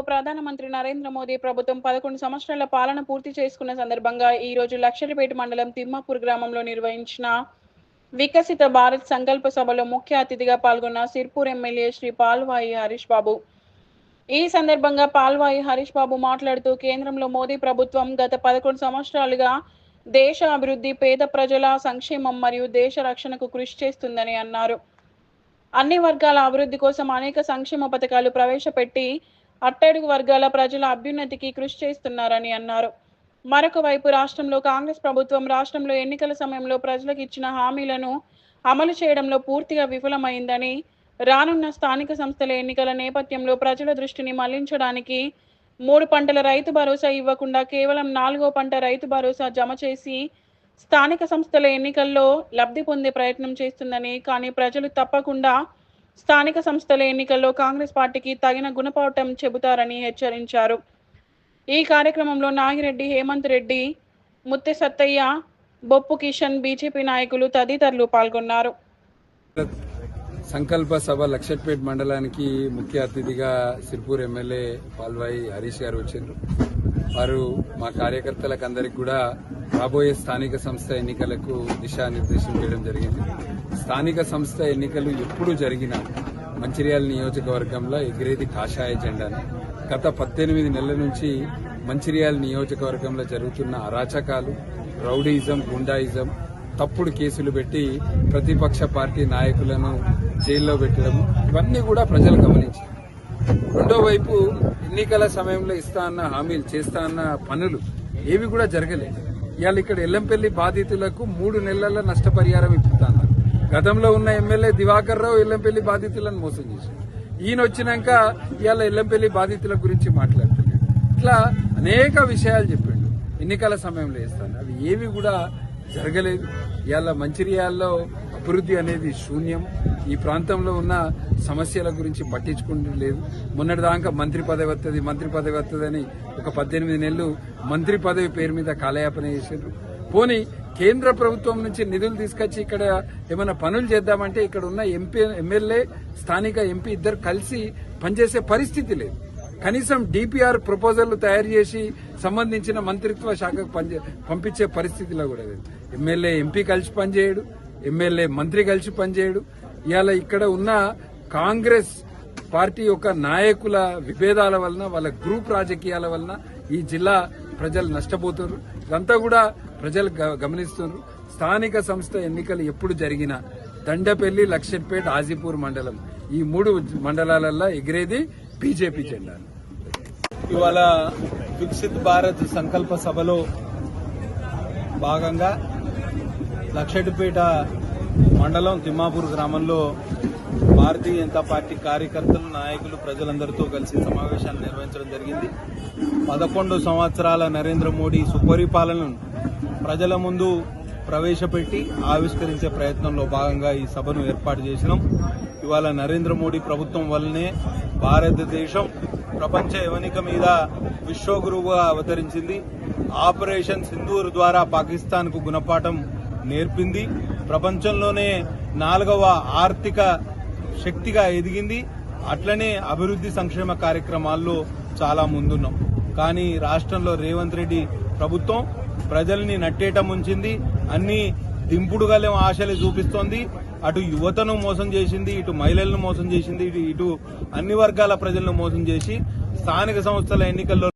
ప్రధానమంత్రి నరేంద్ర మోదీ ప్రభుత్వం పదకొండు సంవత్సరాల పాలన పూర్తి చేసుకున్న సందర్భంగా ఈ రోజు లక్షలపేట మండలం తిమ్మాపూర్ గ్రామంలో నిర్వహించిన వికసిత భారత్ సంకల్ప సభలో ముఖ్య అతిథిగా పాల్గొన్న సిర్పూర్ ఎమ్మెల్యే శ్రీ పాల్వాయి హరీష్ బాబు. ఈ సందర్భంగా పాల్వాయి హరీష్ బాబు మాట్లాడుతూ కేంద్రంలో మోదీ ప్రభుత్వం గత పదకొండు సంవత్సరాలుగా దేశ అభివృద్ధి పేద ప్రజల సంక్షేమం మరియు దేశ రక్షణకు కృషి చేస్తుందని అన్నారు. అన్ని వర్గాల అభివృద్ధి కోసం అనేక సంక్షేమ పథకాలు ప్రవేశపెట్టి అట్టడుగు వర్గాల ప్రజల అభ్యున్నతికి కృషి చేస్తున్నారని అన్నారు. మరొక వైపు రాష్ట్రంలో కాంగ్రెస్ ప్రభుత్వం రాష్ట్రంలో ఎన్నికల సమయంలో ప్రజలకు ఇచ్చిన హామీలను అమలు చేయడంలో పూర్తిగా విఫలమైందని రానున్న స్థానిక సంస్థల ఎన్నికల నేపథ్యంలో ప్రజల దృష్టిని మళ్ళించడానికి మూడు పంటల రైతు భరోసా ఇవ్వకుండా కేవలం నాలుగో పంట రైతు భరోసా జమ చేసి స్థానిక సంస్థల ఎన్నికల్లో లబ్ధి పొందే ప్రయత్నం చేస్తుందని కానీ ప్రజలు తప్పకుండా స్థానిక సంస్థల ఎన్నికల్లో కాంగ్రెస్ పార్టీకి తగిన గుణపాఠం చెబుతారని హెచ్చరించారు. ఈ కార్యక్రమంలో నాగిరెడ్డి హేమంత్ రెడ్డి ముత్తె సత్తయ్య బొప్పు కిషన్ బీజేపీ నాయకులు తదితరులు పాల్గొన్నారు. సంకల్ప సభ లక్షట్పేట మండలానికి ముఖ్య అతిథిగా సిర్పూర్ ఎమ్మెల్యే పాల్వాయి హరీష్ గారు వచ్చారు. వారు మా కార్యకర్తలకు అందరికి కూడా రాబోయే స్థానిక సంస్థ ఎన్నికలకు దిశానిర్దేశం చేయడం జరిగింది. స్థానిక సంస్థ ఎన్నికలు ఎప్పుడు జరిగినా మంచిర్యాల నియోజకవర్గంలో ఎగిరేది కాషాయ జెండాను. గత పద్దెనిమిది నెలల నుంచి మంచిర్యాల నియోజకవర్గంలో జరుగుతున్న అరాచకాలు రౌడీయిజం గుండాయిజం తప్పుడు కేసులు పెట్టి ప్రతిపక్ష పార్టీ నాయకులను జైల్లో పెట్టడం ఇవన్నీ కూడా ప్రజలు గమనించారు. రెండో వైపు ఎన్నికల సమయంలో ఇస్తా అన్న హామీలు చేస్తా అన్న పనులు ఏవి కూడా జరగలేదు. ఇవాళ ఇక్కడ ఎల్లంపల్లి బాధితులకు మూడు నెలల నష్టపరిహారం ఇప్పుతాను గతంలో ఉన్న ఎమ్మెల్యే దివాకర్ రావు ఎల్లంపల్లి బాధితులను మోసం చేశారు. ఈయన వచ్చినాక ఇవాళ ఎల్లంపల్లి బాధితుల గురించి మాట్లాడుతున్నాడు ఇట్లా అనేక విషయాలు చెప్పిండు. ఎన్నికల సమయంలో ఇస్తాను అవి ఏవి కూడా జరగలేదు. ఇవాళ మంచిర్యాలలో అభివృద్ధి అనేది శూన్యం. ఈ ప్రాంతంలో ఉన్న సమస్యల గురించి పట్టించుకుంటలేదు మొన్నటిదాకా మంత్రి పదవి వస్తుంది మంత్రి పదవి వస్తుందని ఒక పద్దెనిమిది నెలలు మంత్రి పదవి పేరు మీద కాలయాపన చేశారు. పోనీ కేంద్ర ప్రభుత్వం నుంచి నిధులు తీసుకొచ్చి ఇక్కడ ఏమైనా పనులు చేద్దామంటే ఇక్కడ ఉన్న ఎంపీ ఎమ్మెల్యే స్థానిక ఎంపీ ఇద్దరు కలిసి పనిచేసే పరిస్థితి లేదు. కనీసం డిపిఆర్ ప్రపోజల్ తయారు చేసి సంబంధించిన మంత్రిత్వ శాఖకు పనిచే పంపించే పరిస్థితిలో కూడా లేదు. ఎమ్మెల్యే ఎంపీ కలిసి పనిచేయడు ఎమ్మెల్యే మంత్రి కలిసి పనిచేయడు. ఇవాళ ఇక్కడ ఉన్న కాంగ్రెస్ పార్టీ యొక్క నాయకుల విభేదాల వలన వాళ్ళ గ్రూప్ రాజకీయాల వలన ఈ జిల్లా ప్రజలు నష్టపోతున్నారు ఇదంతా కూడా ప్రజలు గ- గమనిస్తున్నారు స్థానిక సంస్థ ఎన్నికలు ఎప్పుడు జరిగినా దండపల్లి లక్ష్మీపేట ఆజీపూర్ మండలం ఈ మూడు మండలాలల్లో ఎగిరేది బీజేపీ జెండా. ఇవాళ వికసిత్ భారత్ సంకల్ప సభలో భాగంగా లక్షటిపేట మండలం తిమ్మాపూర్ గ్రామంలో భారతీయ జనతా పార్టీ కార్యకర్తలు నాయకులు ప్రజలందరితో కలిసి సమావేశాన్ని నిర్వహించడం జరిగింది. పదకొండు సంవత్సరాల నరేంద్ర మోడీ సుపరిపాలనను ప్రజల ముందు ప్రవేశపెట్టి ఆవిష్కరించే ప్రయత్నంలో భాగంగా ఈ సభను ఏర్పాటు చేసినాం. ఇవాళ నరేంద్ర మోడీ ప్రభుత్వం వల్లనే భారతదేశం ప్రపంచ యవనిక మీద విశ్వగురువుగా అవతరించింది. ఆపరేషన్ సింధూర్ ద్వారా పాకిస్తాన్కు గుణపాఠం నేర్పింది. ప్రపంచంలోనే నాలుగవ ఆర్థిక శక్తిగా ఎదిగింది. అట్లనే అభివృద్ధి సంక్షేమ కార్యక్రమాల్లో చాలా ముందున్నాం. కానీ రాష్ట్రంలో రేవంత్ రెడ్డి ప్రభుత్వం ప్రజల్ని నట్టేయటం ఉంచింది. అన్ని దింపుడుగల ఆశలు చూపిస్తోంది. అటు యువతను మోసం చేసింది ఇటు మహిళలను మోసం చేసింది ఇటు ఇటు అన్ని వర్గాల ప్రజలను మోసం చేసి స్థానిక సంస్థల ఎన్నికల్లో